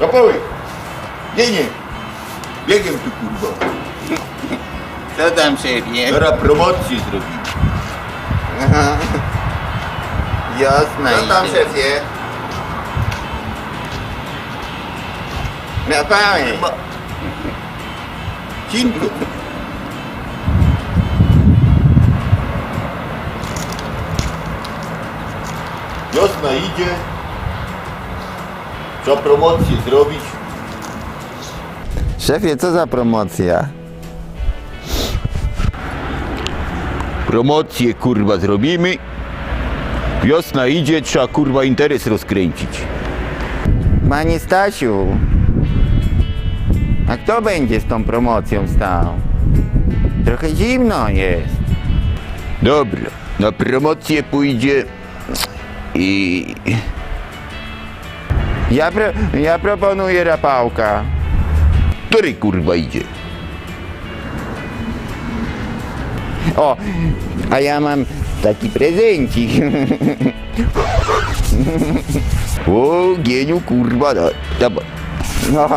Rapoły! Biegnie! Biegiem tu kurwa. Co tam szefie? Teraz promocję zrobimy. Jasne. Co tam idzie. szefie? Napałem. Cinku. Wiosna idzie. Trzeba promocję zrobić. Szefie, co za promocja? Promocję kurwa zrobimy. Wiosna idzie, trzeba kurwa interes rozkręcić. Panie Stasiu, a kto będzie z tą promocją stał? Trochę zimno jest. Dobra, na promocję pójdzie i... Ja, pro, ja proponuję rapałka. Który kurwa idzie? O, a ja mam taki prezencik. O, gieniu kurwa, da, dawaj. No,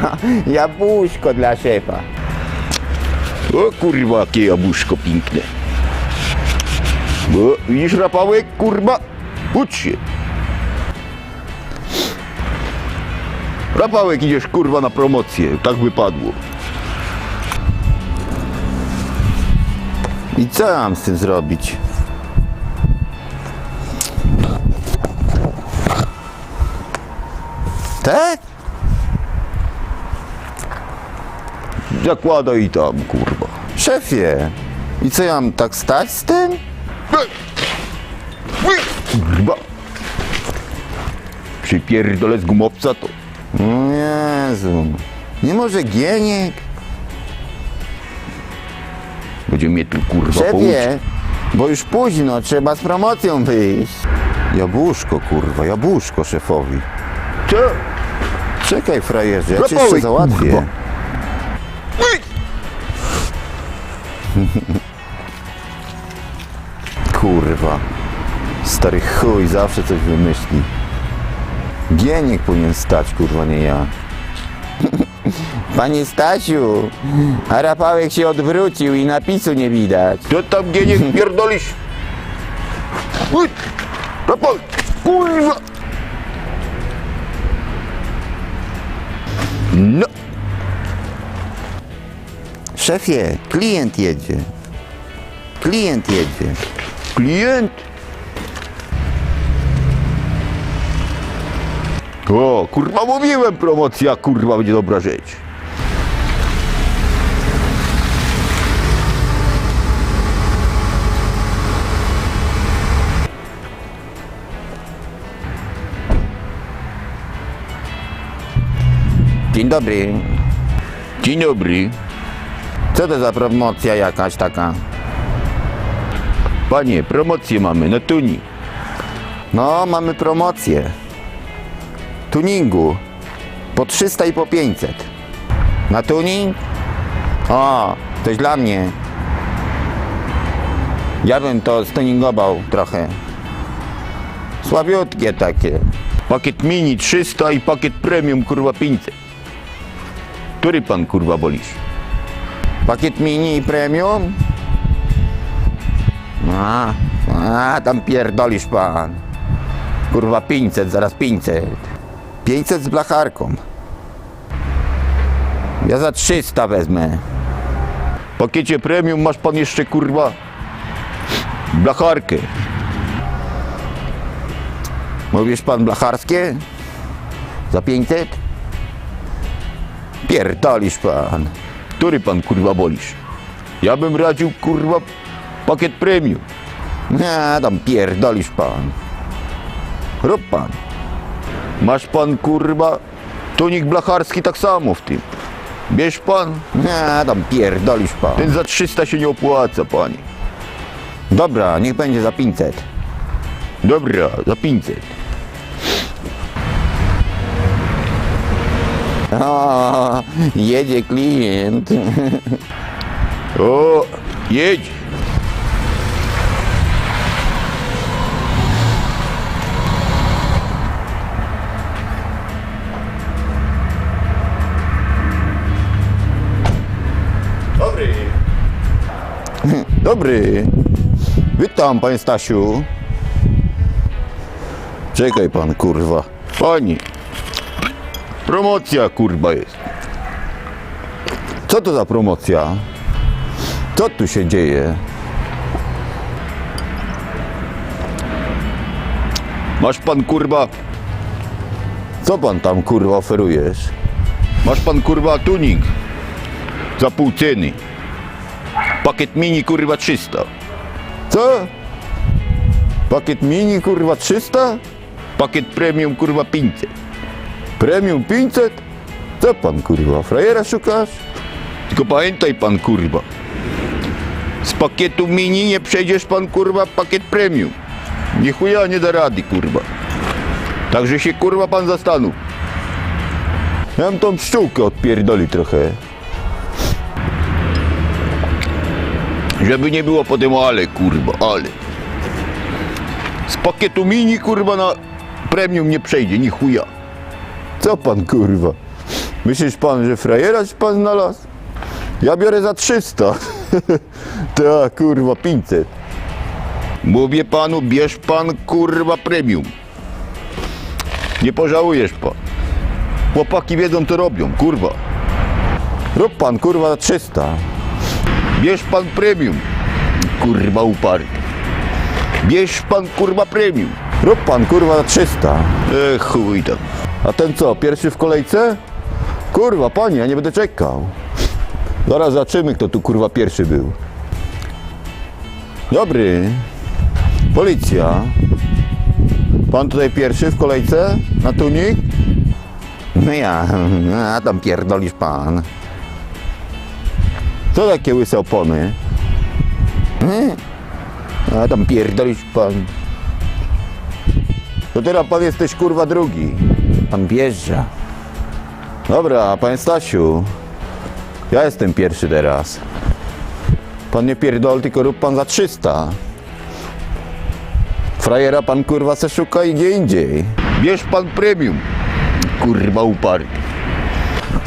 jabłuszko dla szefa. O kurwa, jakie jabłuszko piękne. O, widzisz rapałek, kurwa? Ucz się. Rapałek idziesz kurwa na promocję, tak wypadło. I co mam z tym zrobić? Tak? Zakładaj tam, kurwa. Szefie, i co ja mam tak stać z tym? Kurwa. Przypierdolę z gumowca to. Jezu, nie może gieniek? Będzie mnie tu kurwa. Szefie, bo już późno, trzeba z promocją wyjść. Jabłuszko, kurwa, jabłuszko szefowi. Co? Czekaj, frajerze, ja cię jeszcze załatwię. kurwa. Kurwa. Stary chuj zawsze coś wymyśli. Gieniek powinien stać, kurwa, nie ja. Panie Stasiu, a Rafałek się odwrócił i napisu nie widać. Co tam gieniek pierdolisz? Uj! Kurwa! No, Szefie, klient jedzie. Klient jedzie. klient. O, kurwa mówiłem, promocja, kurwa, będzie dobra rzecz. Dzień dobry. Dzień dobry. Co to za promocja jakaś taka? Panie, promocję mamy na tuning. No, mamy promocję. Tuningu. Po 300 i po 500. Na tuning? O, coś dla mnie. Ja bym to stuningował trochę. Słabiutkie takie. Pakiet mini 300 i pakiet premium, kurwa, 500. Który pan, kurwa, wolisz? Pakiet mini i premium? A, a tam pierdolisz pan. Kurwa 500, zaraz 500. 500 z blacharką. Ja za 300 wezmę. W pakiecie premium masz pan jeszcze, kurwa, blacharkę. Mówisz pan blacharskie? Za 500? Pierdolisz pan. Który pan, kurwa, wolisz? Ja bym radził, kurwa, pakiet premium. A, tam pierdolisz pan. Rób pan. Masz pan, kurwa, tonik blacharski tak samo w tym. Bierz pan, A, tam pierdolisz pan. ten za 300 się nie opłaca, panie. Dobra, niech będzie za 500. Dobra, za 500. O, jedzie klient. O, jedź. Dobry. Witam, panie Stasiu. Czekaj pan, kurwa. Pani, promocja kurwa jest. Co to za promocja? Co tu się dzieje? Masz pan kurwa, Co pan tam, kurwa, oferujesz? masz pan kurwa tuning za pół ceny. Pakiet mini kurwa 300. Co? Pakiet mini, kurwa, 300? Pakiet premium kurwa 500. Premium 500? Co pan, kurwa, frajera szukasz? Tylko pamiętaj pan kurwa. Z pakietu mini nie przejdziesz pan kurwa pakiet premium. Nie chuja nie da rady kurwa. Także się kurwa pan zastanów. Ja bym tą pszczółkę odpierdoli trochę. Żeby nie było potem ale kurwa, ale. Z pakietu mini kurwa na premium nie przejdzie, ni chuja. Co pan, kurwa? Myślisz pan, że frajera ci pan znalazł? Ja biorę za 300. Tak, kurwa, 500. Mówię panu, bierz pan kurwa premium. Nie pożałujesz pan. Chłopaki wiedzą co robią, kurwa. Rób pan, kurwa, za 300. Bierz pan premium. Kurwa uparty. Bierz pan kurwa premium. Rób pan, kurwa, za 300. Ech chuj tam. A ten co, pierwszy w kolejce? Kurwa, panie, ja nie będę czekał. Zaraz zobaczymy, kto tu, kurwa, pierwszy był. Dobry. Policja. Pan tutaj pierwszy w kolejce? Na tunik? No ja, a tam pierdolisz pan. Co takie łyse opony? Hmm? A tam pierdolisz pan. To teraz pan jesteś kurwa drugi. Pan wjeżdża. Dobra, panie Stasiu. Ja jestem pierwszy teraz. Pan nie pierdol, tylko rób pan za 300. Frajera pan kurwa se szuka i gdzie indziej. Bierz pan premium. Kurwa uparty.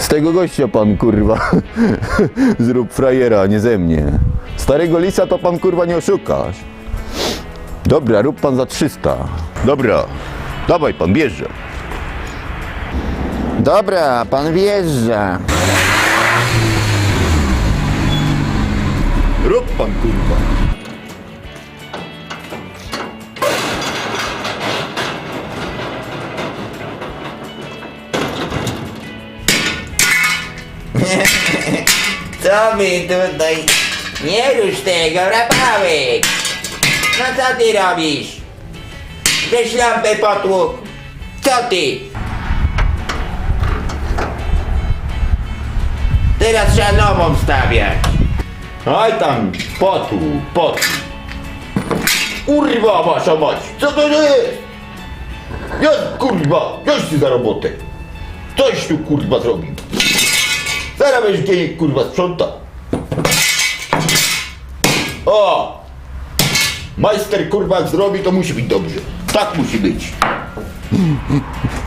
Z tego gościa pan kurwa zrób frajera, nie ze mnie. Starego lisa to pan kurwa nie oszukasz. Dobra, rób pan za 300. Dobra, dawaj pan, bierze. Dobra, pan wjeżdża. Rób pan kurwa. Co my tutaj? Nie rusz tego, rapałek! No co ty robisz? Weź lampę potłuk! Co ty? Teraz trzeba nową stawiać. Aj tam, potu, potu. Kurwa wasza mać, co to jest? Ja kurwa, coś ty za robotę. Coś tu kurwa zrobił. Zaraz będziesz gdzie kurwa sprząta. O! Majster kurwa zrobi, to musi być dobrze. Tak musi być.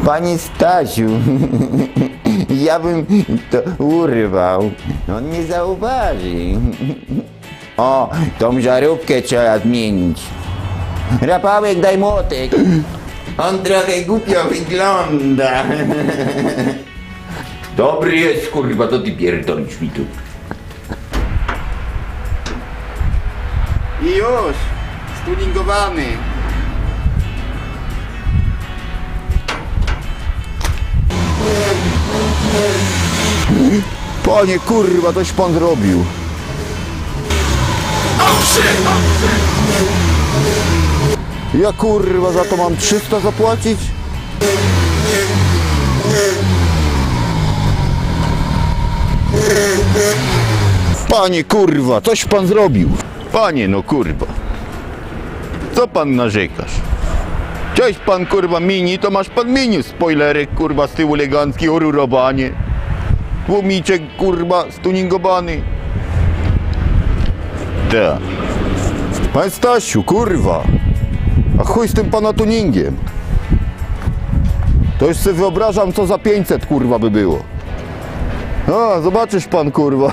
Panie Stasiu, ja bym to urwał. On nie zauważy. O, tą żarówkę trzeba zmienić. Rapałek, daj młotek. On trochę głupio wygląda. Dobry jest kurwa, to ty pierdolisz mi tu. I już, stuningowany. Panie kurwa, coś pan zrobił. Ja kurwa za to mam 300 zapłacić? Panie kurwa, coś pan zrobił. Panie no kurwa. Co pan narzekasz? Cześć pan kurwa mini, to masz pan mini spoilerek kurwa z tyłu elegancki, orurowanie. Tłumiczek kurwa stuningowany. Tak. Panie Stasiu, kurwa. A chuj z tym pana tuningiem. To już sobie wyobrażam, co za 500 kurwa by było. A, zobaczysz pan kurwa.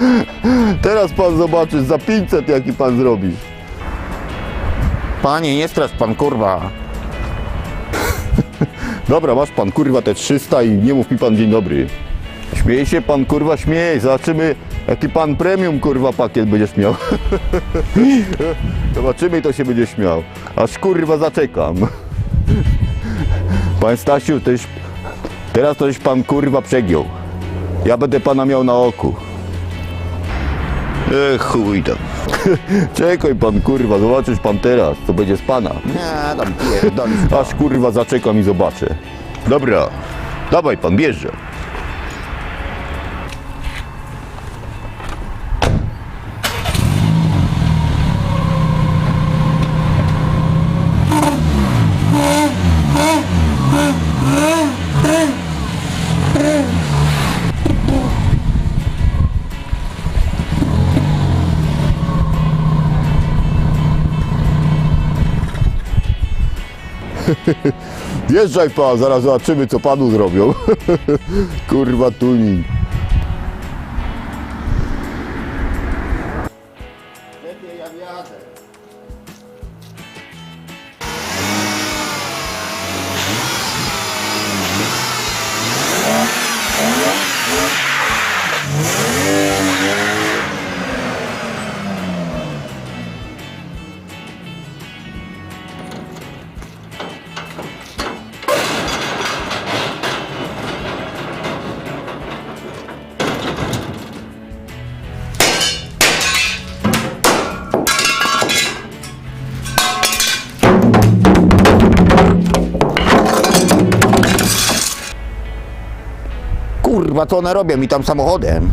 Teraz pan zobaczysz za 500 jaki pan zrobi. Panie, nie strasz pan, kurwa. Dobra, masz pan kurwa te 300 i nie mów mi pan dzień dobry. Śmiej się pan kurwa, śmiej. Zobaczymy jaki pan premium kurwa pakiet będziesz miał. Zobaczymy to się będzie śmiał. Aż kurwa zaczekam. Pan Stasiu, to już, teraz to już pan kurwa przegiął. Ja będę pana miał na oku. Ech, chuj tam. Czekaj pan kurwa, zobaczysz pan teraz, co będzie z pana. Nie, tam pierdolisz. Aż kurwa zaczekam i zobaczę. Dobra, dawaj pan, bierze. Jeżdżaj pan, zaraz zobaczymy co panu zrobią. kurwa tuning. Kurwa, co one robią mi tam samochodem?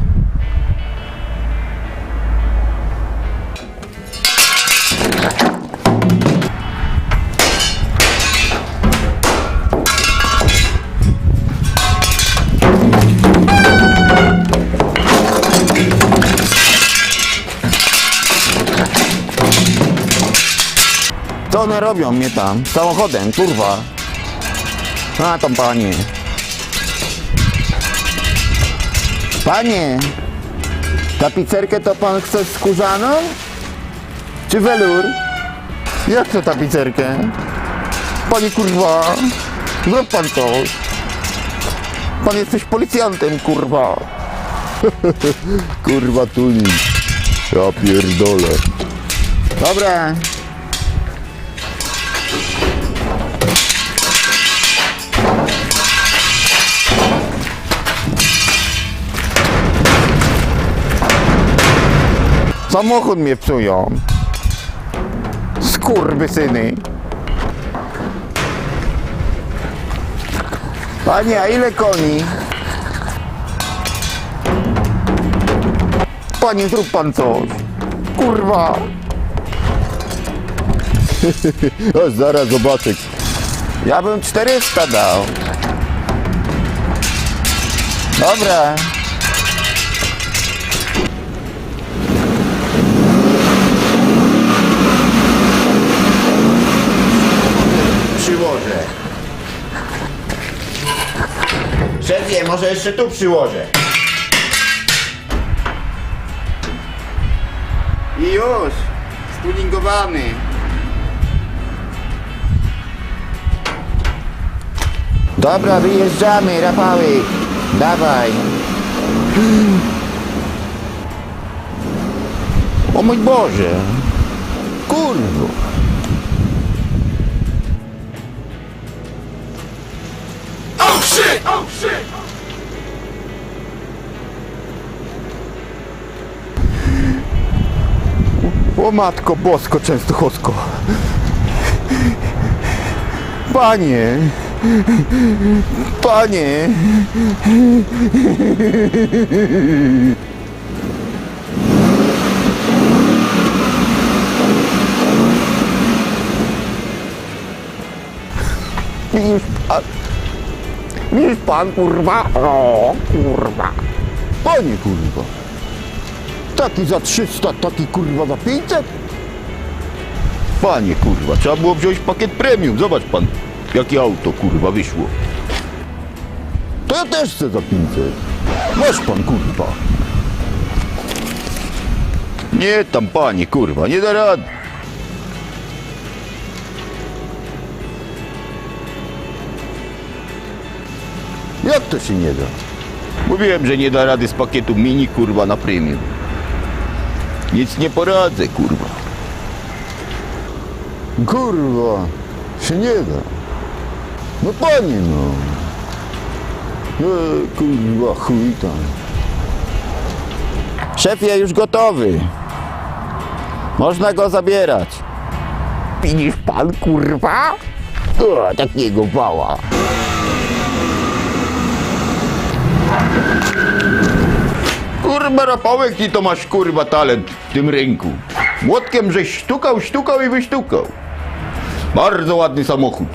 Co one robią mnie tam? Samochodem, kurwa. A tam panie. Panie, tapicerkę to pan chce skórzaną? Czy welur? Jak to tapicerkę? Panie kurwa, zrób pan to. Pan jesteś policjantem, kurwa. Kurwa tuning. Ja pierdolę. Dobra. Samochód mnie psują. Skurwysyny. Panie, a ile koni? Panie, zrób pan coś. Kurwa. Aż zaraz zobaczę. Ja bym 400 dał. Dobra. Przyłożę. Szefie, może jeszcze tu przyłożę. I już. Stuningowany. Dobra, wyjeżdżamy, Rafały. Dawaj. O mój Boże. Kurwa. Matko bosko częstochowsko. Panie. Panie. Widzisz pan? Widzisz pan, kurwa? O, kurwa. Panie kurwa. Taki za 300, taki kurwa za 500? Panie kurwa, trzeba było wziąć pakiet premium. Zobacz pan, jakie auto kurwa wyszło. To ja też chcę za 500. Masz pan, kurwa. Nie tam panie, kurwa, nie da rady. Jak to się nie da? Mówiłem, że nie da rady z pakietu mini, kurwa, na premium. Nic nie poradzę, kurwa. Kurwa, się nie da. No panie, no. E, kurwa, chuj tam. Szefie, już gotowy. Można go zabierać. Widzisz pan, kurwa? O, takiego wała. Kurwa, Rafałek, ty to masz, kurwa, talent w tym rynku. Młotkiem żeś sztukał, sztukał i wysztukał. Bardzo ładny samochód.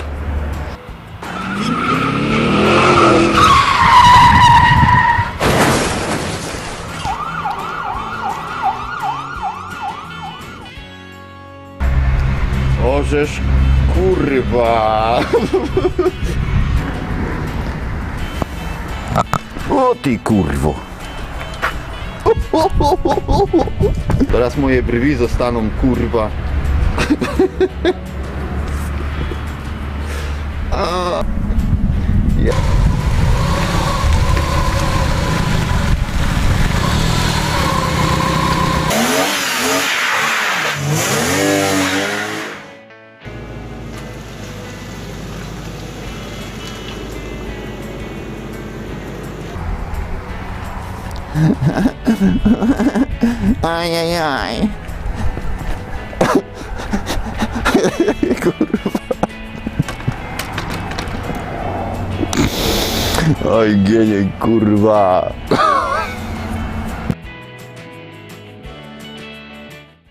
Ożesz, kurwa. O ty kurwo. Teraz moje brwi zostaną, kurwa. A. Ajajaj. Oj, gienie, kurwa.